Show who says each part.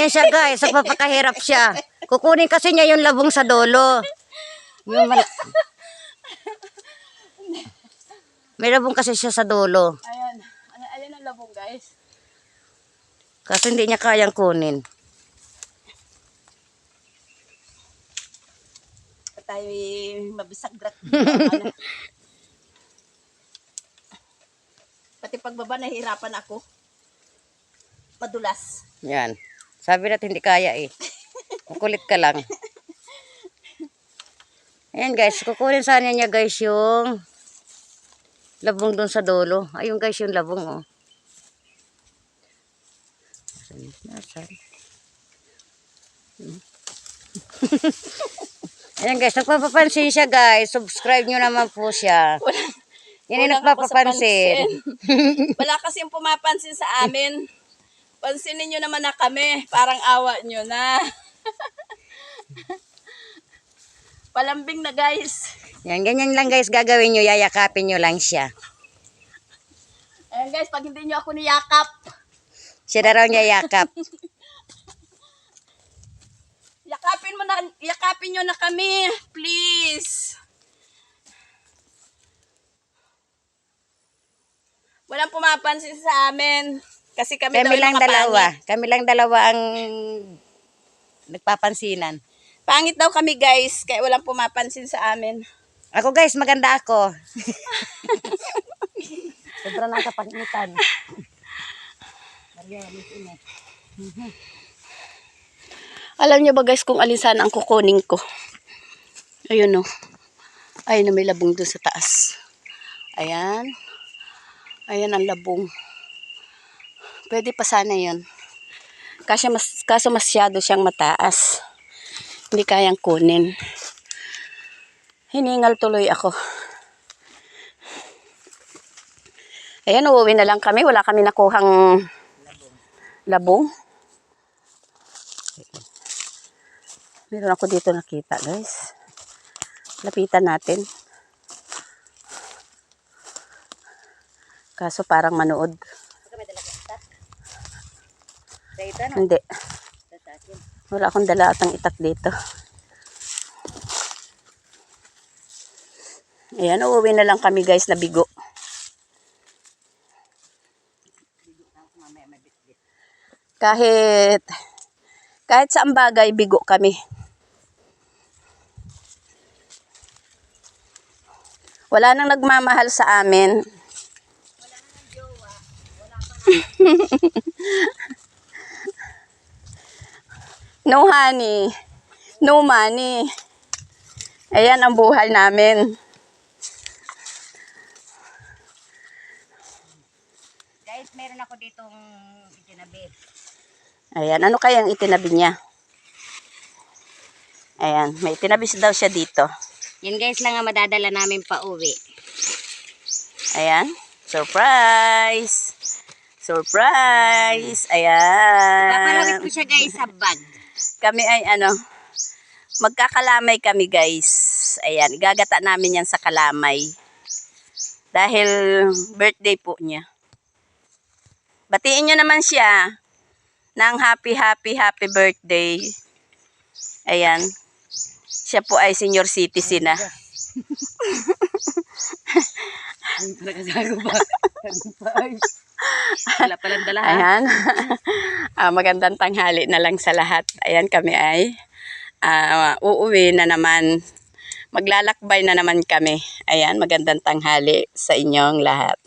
Speaker 1: Ayan siya guys, nagpapakahirap siya. Kukunin kasi niya yung labong sa dolo. Yung mal- May labong kasi siya sa dolo.
Speaker 2: Ayan. Ayan ang labong guys.
Speaker 1: Kasi hindi niya kayang kunin.
Speaker 2: Tayo mabisag grat. Pati pagbaba nahihirapan ako. Madulas.
Speaker 1: Yan. Sabi natin hindi kaya eh. Kukulit ka lang. Ayan guys, kukunin sana niya guys yung labong doon sa dolo. Ayun guys yung labong oh. Nasaan? Hmm. Ayan guys, nagpapapansin siya guys. Subscribe nyo naman po siya. Yan yung nagpapapansin.
Speaker 2: pansin. Wala kasi yung pumapansin sa amin. Pansinin nyo naman na kami. Parang awa nyo na. Palambing na guys.
Speaker 1: Yan, ganyan lang guys gagawin nyo. Yayakapin nyo lang siya.
Speaker 2: Ayan guys, pag hindi nyo ako niyakap,
Speaker 1: Siya na raw niya yakap.
Speaker 2: yakapin mo na, yakapin nyo na kami. Please. Walang pumapansin sa amin. Kasi kami,
Speaker 1: Kami lang
Speaker 2: makapangit.
Speaker 1: dalawa. Kami lang dalawa ang nagpapansinan.
Speaker 2: Pangit daw kami guys, kaya walang pumapansin sa amin.
Speaker 1: Ako guys, maganda ako. Sobra na kapangitan.
Speaker 2: Alam niyo ba guys kung alin sana ang kukunin ko? Ayun o. Ayun na may labong doon sa taas. Ayan. Ayan ang labong. Pwede pa sana yun. Kasi mas, kaso masyado siyang mataas. Hindi kayang kunin. Hiningal tuloy ako. Ayan, uuwi na lang kami. Wala kami nakuhang labong. Meron ako dito nakita, guys. Lapitan natin. Kaso parang manood.
Speaker 1: Dito no?
Speaker 2: Hindi. Wala akong dala atang itak dito. Ayan, uuwi na lang kami guys na bigo. Kahit kahit saan bagay bigo kami. Wala nang nagmamahal sa amin. No honey. No money. Ayan ang buhay namin.
Speaker 1: Guys, meron ako ditong itinabi.
Speaker 2: Ayan, ano kayang itinabi niya? Ayan, may itinabi daw siya dito.
Speaker 1: Yan guys lang ang madadala namin pa uwi.
Speaker 2: Ayan, surprise! Surprise! Ayan.
Speaker 1: Papalawit ko siya guys sa bag.
Speaker 2: Kami ay ano, magkakalamay kami guys. Ayan, igagata namin yan sa kalamay. Dahil birthday po niya. Batiin niyo naman siya ng happy, happy, happy birthday. Ayan. Siya po ay senior citizen na.
Speaker 1: Nagkasago ba? Wala palang dala?
Speaker 2: Ayan. Ah, magandang tanghali na lang sa lahat. Ayan kami ay ah, uuwi na naman. Maglalakbay na naman kami. Ayan, magandang tanghali sa inyong lahat.